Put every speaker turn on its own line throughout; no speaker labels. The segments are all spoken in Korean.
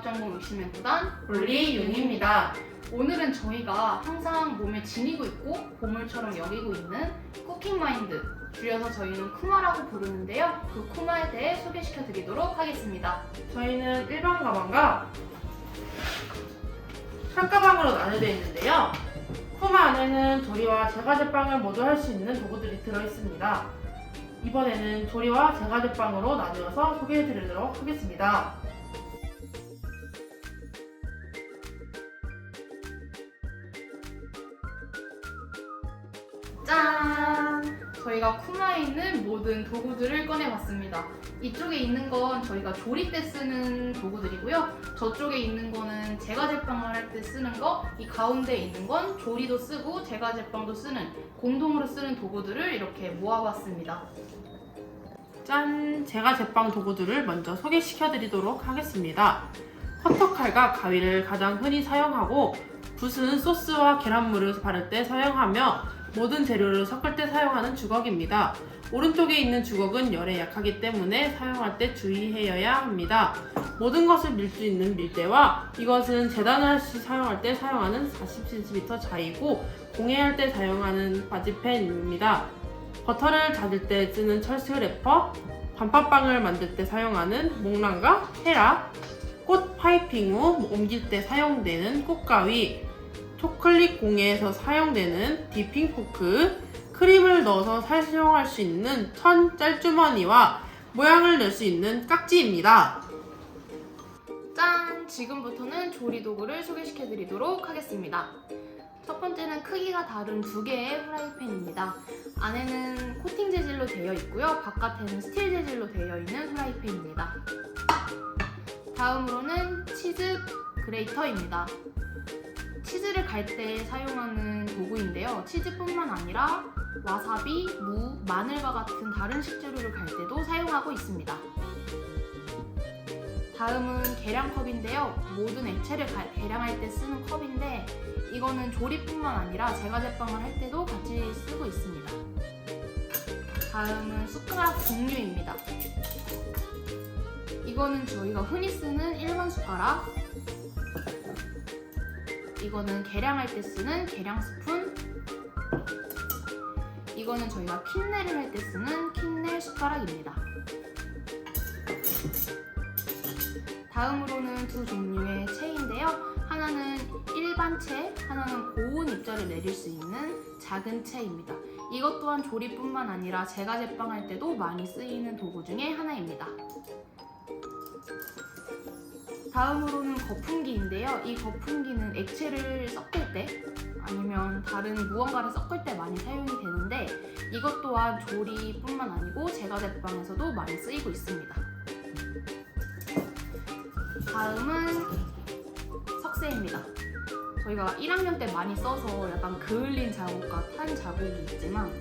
욕심의 무단 올리윤입니다. 오늘은 저희가 항상 몸에 지니고 있고 보물처럼 여기고 있는 쿠킹 마인드 줄여서 저희는 쿠마라고 부르는데요. 그 쿠마에 대해 소개시켜 드리도록 하겠습니다.
저희는 일반 가방과 샷가방으로 나뉘어져 있는데요. 쿠마 안에는 조리와 제과제빵을 모두 할 수 있는 도구들이 들어있습니다. 이번에는 조리와 제과제빵으로 나누어서 소개해 드리도록 하겠습니다.
저희가 쿠마에 있는 모든 도구들을 꺼내봤습니다. 이쪽에 있는 건 저희가 조리 때 쓰는 도구들이고요. 저쪽에 있는 거는 제과 제빵을 할 때 쓰는 거, 이 가운데 있는 건 조리도 쓰고 제과 제빵도 쓰는 공동으로 쓰는 도구들을 이렇게 모아봤습니다.
짠! 제가 제빵 도구들을 먼저 소개시켜 드리도록 하겠습니다. 커터칼과 가위를 가장 흔히 사용하고 붓은 소스와 계란물을 바를 때 사용하며 모든 재료를 섞을 때 사용하는 주걱입니다. 오른쪽에 있는 주걱은 열에 약하기 때문에 사용할 때 주의해야 합니다. 모든 것을 밀 수 있는 밀대와 이것은 재단을 시 사용할 때 사용하는 40cm 자이고 공예할 때 사용하는 바지펜입니다. 버터를 다질 때 쓰는 철수 래퍼, 단팥빵을 만들 때 사용하는 목랑과 헤라, 꽃 파이핑 후 옮길 때 사용되는 꽃가위, 초콜릿 공예에서 사용되는 디핑 포크, 크림을 넣어서 사용할 수 있는 천 짤주머니와 모양을 낼 수 있는 깍지입니다.
짠! 지금부터는 조리 도구를 소개시켜 드리도록 하겠습니다. 첫 번째는 크기가 다른 두 개의 프라이팬입니다. 안에는 코팅 재질로 되어 있고요. 바깥에는 스틸 재질로 되어 있는 프라이팬입니다. 다음으로는 치즈 그레이터입니다. 치즈를 갈 때 사용하는 도구인데요. 치즈뿐만 아니라 와사비, 무, 마늘과 같은 다른 식재료를 갈 때도 사용하고 있습니다. 다음은 계량컵인데요. 모든 액체를 가- 계량할 때 쓰는 컵인데 이거는 조리뿐만 아니라 제과 제빵을 할 때도 같이 쓰고 있습니다. 다음은 숟가락 종류입니다. 이거는 저희가 흔히 쓰는 일반 숟가락. 이거는 계량할 때 쓰는 계량 스푼. 이거는 저희가 핀넬을 할 때 쓰는 핀넬 숟가락입니다. 다음으로는 두 종류의 채인데요. 하나는 일반 채, 하나는 고운 입자를 내릴 수 있는 작은 채입니다. 이것 또한 조리뿐만 아니라 제가 제빵할 때도 많이 쓰이는 도구 중에 하나입니다. 다음으로는 거품기인데요. 이 거품기는 액체를 섞을 때 아니면 다른 무언가를 섞을 때 많이 사용이 되는데 이것 또한 조리뿐만 아니고 제가 제빵에서도 많이 쓰이고 있습니다. 다음은 석쇠입니다. 저희가 1학년 때 많이 써서 약간 그을린 자국과 탄 자국이 있지만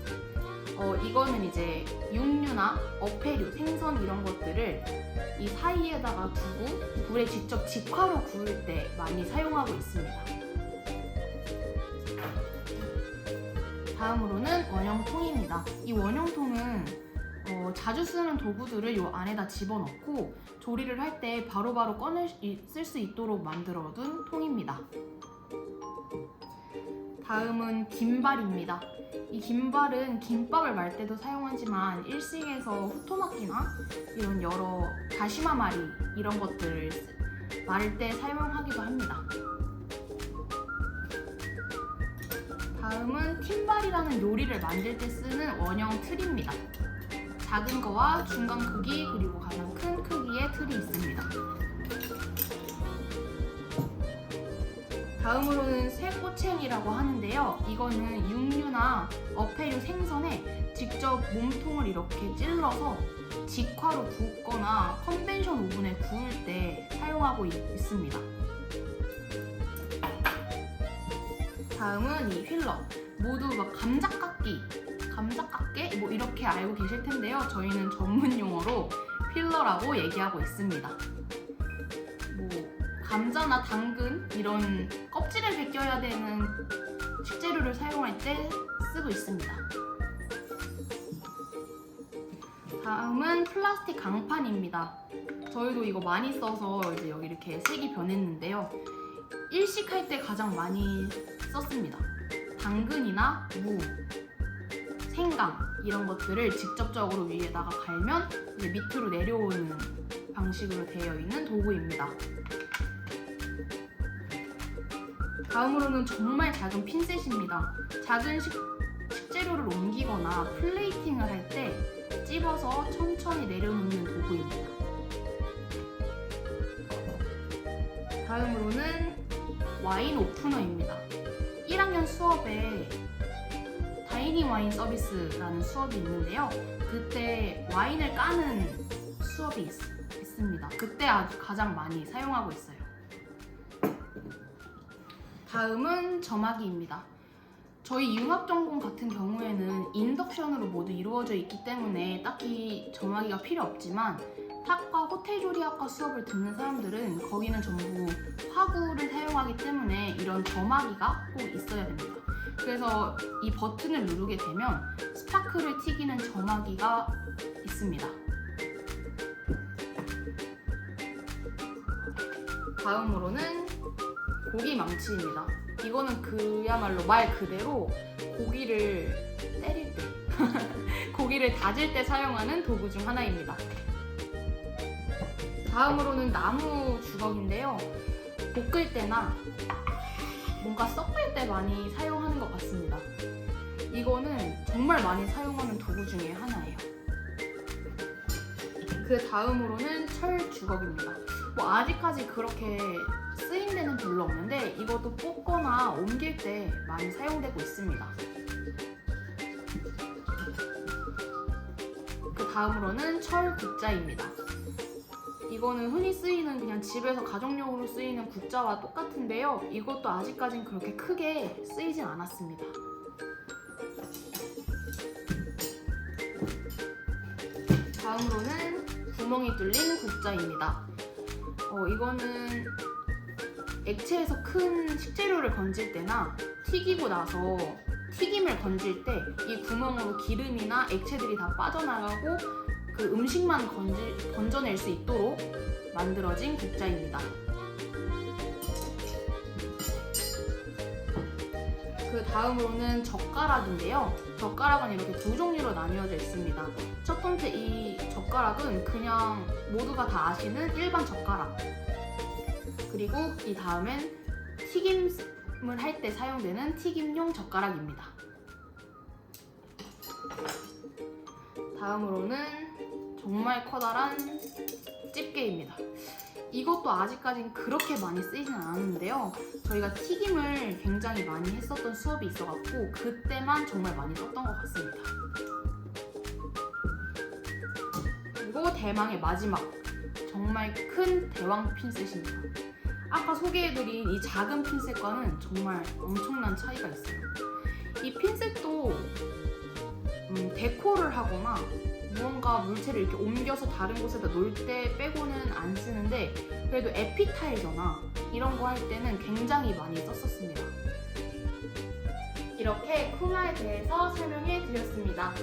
어, 이거는 이제 육류나 어패류, 생선 이런 것들을 이 사이에다가 두고 불에 직접 직화로 구울 때 많이 사용하고 있습니다. 다음으로는 원형통입니다. 이 원형통은 어, 자주 쓰는 도구들을 이 안에다 집어넣고 조리를 할 때 바로바로 꺼낼 쓸 수 있도록 만들어둔 통입니다. 다음은 김발입니다. 이 김발은 김밥을 말 때도 사용하지만 일식에서 후토마키나 이런 여러 다시마 말이 이런 것들을 마를 때 사용하기도 합니다. 다음은 팀발이라는 요리를 만들 때 쓰는 원형 틀입니다. 작은 거와 중간 크기 그리고 가장 큰 크기의 틀이 있습니다. 다음으로는 쇠꼬챙이라고 하는데요. 이거는 육류나 어패류 생선에 직접 몸통을 이렇게 찔러서 직화로 굽거나 컨벤션 오븐에 구울 때 사용하고 있, 있습니다. 다음은 이 휠러. 모두 막 감자깎기, 감자깎게 뭐 이렇게 알고 계실 텐데요. 저희는 전문 용어로 필러라고 얘기하고 있습니다. 뭐 감자나 당근 이런 껍질을 벗겨야 되는 식재료를 사용할 때 쓰고 있습니다. 다음은 플라스틱 강판입니다. 저희도 이거 많이 써서 이제 여기 이렇게 색이 변했는데요. 일식할 때 가장 많이 썼습니다. 당근이나 무, 생강 이런 것들을 직접적으로 위에다가 갈면 밑으로 내려오는 방식으로 되어 있는 도구입니다. 다음으로는 정말 작은 핀셋입니다. 작은 식, 식재료를 옮기거나 플레이팅을 할 때 찝어서 천천히 내려놓는 도구입니다. 다음으로는 와인 오프너입니다. 1학년 수업에 다이닝 와인 서비스라는 수업이 있는데요. 그때 와인을 까는 수업이 있, 있습니다. 그때 아주 가장 많이 사용하고 있어요. 다음은 점화기입니다. 저희 융합 전공 같은 경우에는 인덕션으로 모두 이루어져 있기 때문에 딱히 점화기가 필요 없지만 탁과 호텔 조리학과 수업을 듣는 사람들은 거기는 전부 화구를 사용하기 때문에 이런 점화기가 꼭 있어야 됩니다. 그래서 이 버튼을 누르게 되면 스파크를 튀기는 점화기가 있습니다. 다음으로는 고기 망치입니다. 이거는 그야말로 말 그대로 고기를 때릴 때, 고기를 다질 때 사용하는 도구 중 하나입니다. 다음으로는 나무 주걱인데요. 볶을 때나 뭔가 섞을 때 많이 사용하는 것 같습니다. 이거는 정말 많이 사용하는 도구 중에 하나예요. 그 다음으로는 철 주걱입니다. 뭐 아직까지 그렇게 쓰임 데는 별로 없는데 이것도 뽑거나 옮길 때 많이 사용되고 있습니다. 그 다음으로는 철 굿자입니다. 이거는 흔히 쓰이는 그냥 집에서 가정용으로 쓰이는 굿자와 똑같은데요. 이것도 아직까진 그렇게 크게 쓰이진 않았습니다. 다음으로는 구멍이 뚫린 굿자입니다. 어, 이거는 액체에서 큰 식재료를 건질 때나 튀기고 나서 튀김을 건질 때 이 구멍으로 기름이나 액체들이 다 빠져나가고 그 음식만 건질, 건져낼 수 있도록 만들어진 국자입니다. 그 다음으로는 젓가락인데요. 젓가락은 이렇게 두 종류로 나뉘어져 있습니다. 첫 번째 이 젓가락은 그냥 모두가 다 아시는 일반 젓가락. 그리고 이 다음엔 튀김을 할 때 사용되는 튀김용 젓가락입니다. 다음으로는 정말 커다란 집게입니다. 이것도 아직까진 그렇게 많이 쓰이진 않았는데요. 저희가 튀김을 굉장히 많이 했었던 수업이 있어갖고 그때만 정말 많이 썼던 것 같습니다. 그리고 대망의 마지막 정말 큰 대왕 핀셋입니다. 아까 소개해드린 이 작은 핀셋과는 정말 엄청난 차이가 있어요. 이 핀셋도 음, 데코를 하거나 무언가 물체를 이렇게 옮겨서 다른 곳에다 놓을 때 빼고는 안 쓰는데 그래도 에피타이저나 이런 거 할 때는 굉장히 많이 썼었습니다. 이렇게 쿠마에 대해서 설명해 드렸습니다.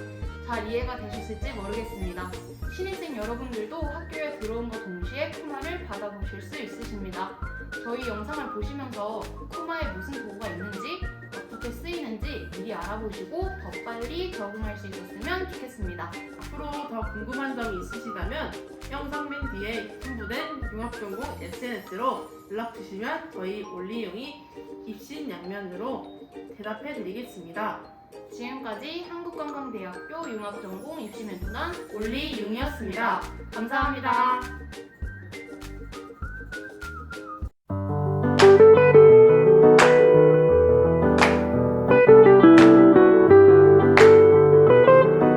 잘 이해가 되셨을지 모르겠습니다. 신입생 여러분들도 학교에 들어온과 동시에 쿠마를 받아보실 수 있으십니다. 저희 영상을 보시면서 쿠마에 무슨 도구가 있는지 어떻게 쓰이는지 미리 알아보시고 더 빨리 적응할 수 있었으면 좋겠습니다.
앞으로 더 궁금한 점이 있으시다면 영상 맨 뒤에 첨부된 융합전공 SNS로 연락 주시면 저희 올리용이 입신 양면으로 대답해 드리겠습니다.
지금까지 한국관광대학교 융합전공 입시 멘토단 올리융이었습니다. 감사합니다.